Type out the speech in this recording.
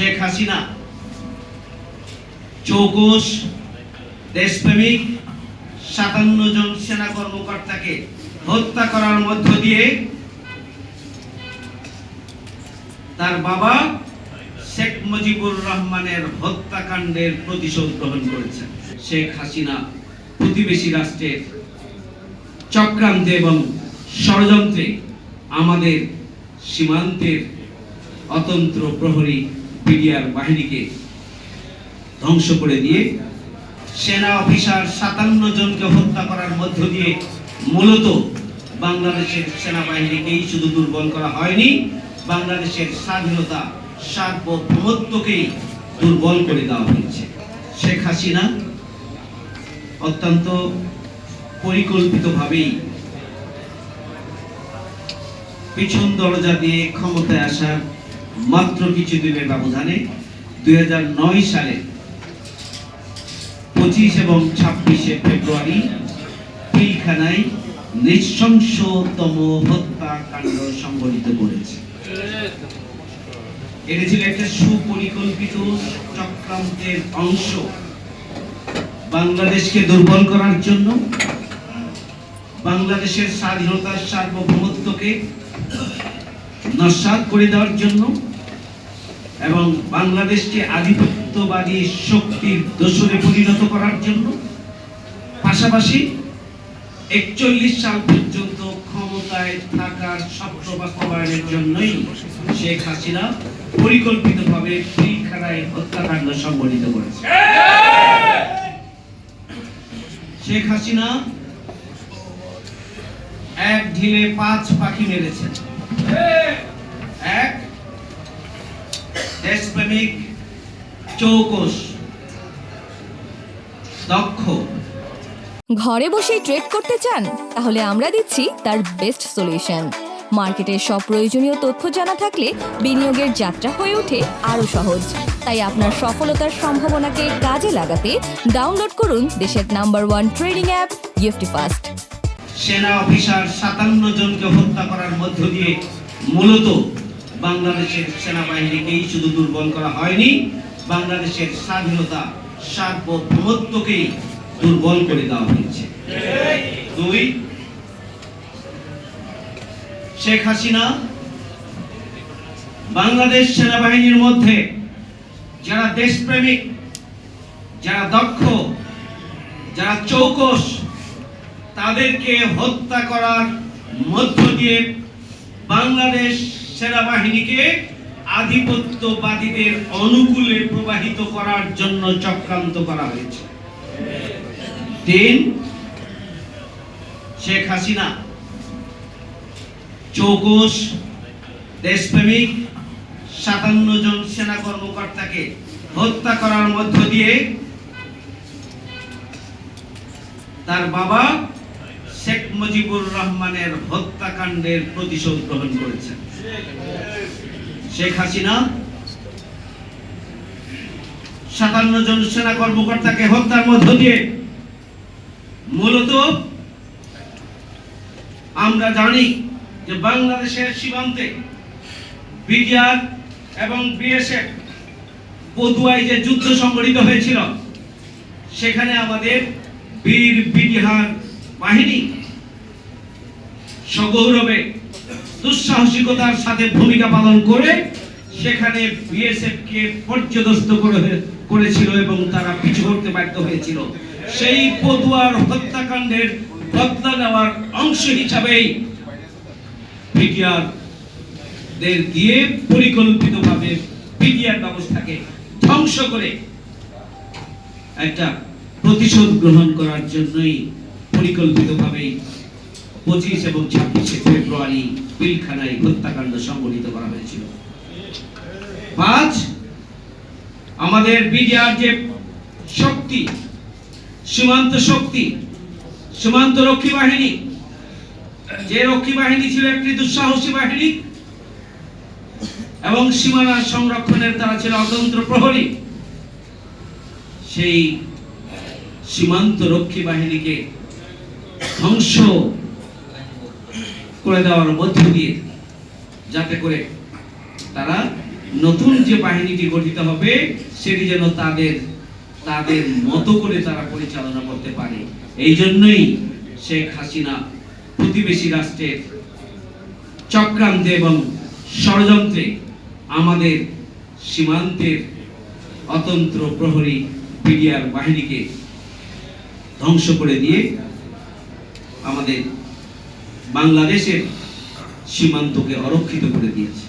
শেখ হাসিনা চৌকস দেশপ্রেমিক, সাতান্ন জন সেনা কর্মকর্তাকে হত্যা করার মধ্য দিয়ে তার বাবা শেখ মুজিবুর রহমানের হত্যাকাণ্ডের প্রতিশোধ গ্রহণ করেছেন। শেখ হাসিনা প্রতিবেশী রাষ্ট্রের চক্রান্তে এবং ষড়যন্ত্রে আমাদের সীমান্তের অতন্ত্র প্রহরী বিডিআর বাহিনীকে ধ্বংস করে দিয়ে সেনা অফিসার সাতান্ন জনকে হত্যা করার মধ্য দিয়ে মূলত বাংলাদেশের সেনাবাহিনীকেই শুধু দুর্বল করা হয়নি, বাংলাদেশের স্বাধীনতা সার্বভৌমত্বকেই দুর্বল করে দেওয়া হয়েছে। শেখ হাসিনা অত্যন্ত পরিকল্পিতভাবেই পিছন দরজা দিয়ে ক্ষমতায় আসার মাত্র কিছুদিনের ব্যবধানে দুই হাজার নয় সালে পঁচিশ এবং ছাব্বিশে ফেব্রুয়ারি পিলখানায় নৃশংসতম হত্যাকাণ্ড সংঘটিত করেছে। এটা ছিল একটা সুপরিকল্পিত চক্রান্তের অংশ। বাংলাদেশকে দুর্বল করার জন্য বাংলাদেশের স্বাধীনতার সার্বভৌমত্বকে নস্বাত করে দেওয়ার জন্য এবং বাংলাদেশকে আধিপত্যবাদী শক্তির দোসরে পরিণত করার জন্য পাশাপাশি একচল্লিশ সাল পর্যন্ত ক্ষমতায় থাকার স্বপ্ন বাস্তবায়নের জন্যই শেখ হাসিনা পরিকল্পিতভাবে পিলখানায় হত্যাকাণ্ড সংঘটিত করেছে। শেখ হাসিনা এক ঢিলে পাঁচ পাখি মেরেছেন এক দেশপ্রেমিক চৌকস দক্ষ। ঘরে বসেই ট্রেড করতে চান? তাহলে আমরা দিচ্ছি তার বেস্ট সলিউশন মার্কেটের সব প্রয়োজনীয় তথ্য জানা থাকলে বিনিয়োগের যাত্রা হয়ে ওঠে আরও সহজ। তাই আপনার সফলতার সম্ভাবনাকে কাজে লাগাতে ডাউনলোড করুন দেশের number one trading app UFT fast সেনা অফিসার সাতান্ন জনকে হত্যা করার মধ্য দিয়ে মূলত বাংলাদেশের সেনাবাহিনীকেই শুধু দুর্বল করা হয়নি, বাংলাদেশের স্বাধীনতা সার্বভৌমত্বকেই দুর্বল করে দেওয়া হয়েছে। দুই, শেখ হাসিনা বাংলাদেশ সেনাবাহিনীর মধ্যে যারা দেশপ্রেমিক, যারা দক্ষ, যারা চৌকস, তাদেরকে হত্যা করার মধ্য দিয়ে বাংলাদেশ সেনাবাহিনীকে আধিপত্যবাদীদের অনুকূলে প্রবাহিত করার জন্য চক্রান্ত করা হয়েছে। তিন শেখ হাসিনা চৌকস দেশপ্রেমিক সাতান্ন জন সেনা কর্মকর্তাকে হত্যা করার মধ্য দিয়ে তার বাবা শেখ মুজিবুর রহমানের হত্যাকাণ্ডের প্রতিশোধ গ্রহণ করেছেন। শেখ হাসিনা সাতান্ন জন সেনা কর্মকর্তাকে হত্যার মধ্য দিয়ে মূলত আমরা জানি যে বাংলাদেশের সীমান্তে বিডিআর এবং বিএসএফ পদুয়ায় যে যুদ্ধ সংগঠিত হয়েছিল, সেখানে আমাদের বীর বিডিহার বাহিনী সগৌরবে দুঃসাহসিকতার সাথে ভূমিকা পালন করে সেখানে বিএসএফ কে পর্যদস্ত করেছিল এবং তারা পিছু করতে ব্যর্থ হয়েছিল। সেই পদুয়ার হত্যাকাণ্ডের বদলা নেওয়ার অংশ বিডিআর দের দিয়ে পরিকল্পিতভাবে বিডিআর ব্যবস্থাকে ধ্বংস করে একটা প্রতিশোধ গ্রহণ করার জন্যই পরিকল্পিতভাবেই পঁচিশ এবং ছাব্বিশে ফেব্রুয়ারি পিলখানায় হত্যাকাণ্ড সংঘটিত করা হয়েছিল। পাঁচ আমাদের বিডিআর যে শক্তি, সীমান্ত শক্তি, সীমান্ত রক্ষী বাহিনী, যে রক্ষী বাহিনী ছিল একটি দুঃসাহসী বাহিনী এবং সীমানা সংরক্ষণের তারা ছিল অতন্ত্র প্রহরী, সেই সীমান্ত রক্ষী বাহিনীকে ধ্বংস করে দেওয়ার মধ্য দিয়ে যাতে করে তারা নতুন যে বাহিনীটি গঠিত হবে, সেটি যেন তাদের তাদের মতো করে তারা পরিচালনা করতে পারে। এই জন্যই শেখ হাসিনা প্রতিবেশী রাষ্ট্রের চক্রান্তে এবং ষড়যন্ত্রে আমাদের সীমান্তের অতন্ত্র প্রহরী পিডিআর বাহিনীকে ধ্বংস করে দিয়ে আমাদের বাংলাদেশের সীমান্তকে অরক্ষিত করে দিয়েছে।